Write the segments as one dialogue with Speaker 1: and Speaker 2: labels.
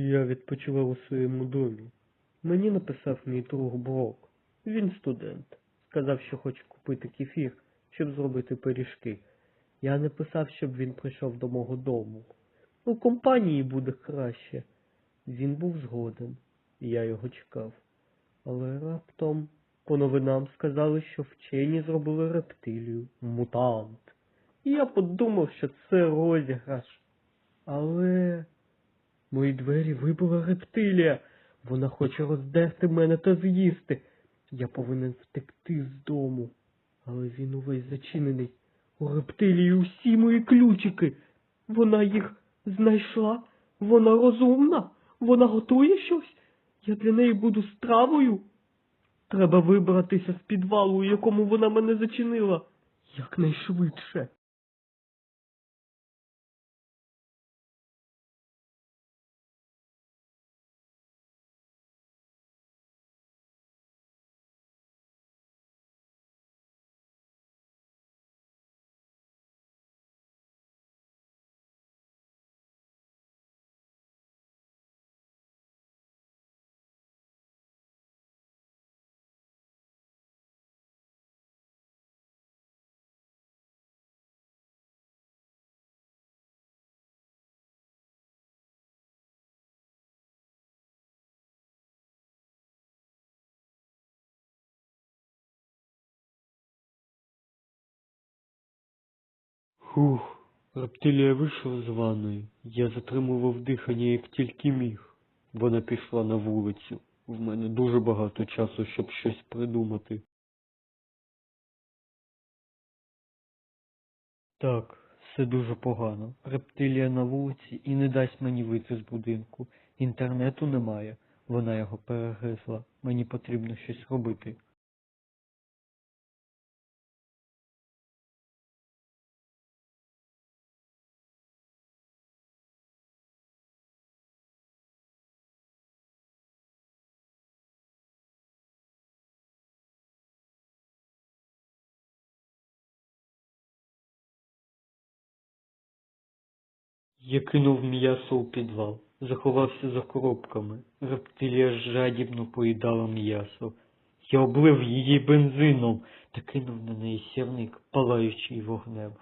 Speaker 1: Я відпочивав у своєму домі. Мені написав мій друг Брок. Він студент. Сказав, що хоче купити кефір, щоб зробити пиріжки. Я не писав, щоб він прийшов до мого дому. У компанії буде краще. Він був згоден, і я його чекав. Але раптом по новинам сказали, що вчені зробили рептилію, мутант. І я подумав, що це розіграш. Але мої двері вибила рептилія. Вона хоче роздерти мене та з'їсти. Я повинен втекти з дому. Але він увесь зачинений. У рептилії усі мої ключики. Вона їх знайшла. Вона розумна. Вона готує щось. Я для неї буду стравою. Треба вибратися з підвалу, у якому вона мене зачинила. Якнайшвидше. Фух, рептилія вийшла з ванної. Я затримував дихання як тільки міг. Вона пішла на вулицю. В мене дуже багато часу, щоб щось придумати. Так, все дуже погано. Рептилія на вулиці і не дасть мені вийти з будинку. Інтернету немає. Вона його перегризла. Мені потрібно щось робити. Я кинув м'ясо у підвал, заховався за коробками. Рептилія жадібно поїдала м'ясо. Я облив її бензином та кинув на неї сірник, палаючий вогнем.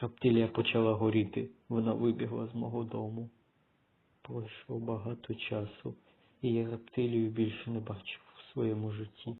Speaker 1: Рептилія почала горіти. Вона вибігла з мого дому. Пройшло багато часу, і я рептилію більше не бачив у своєму житті.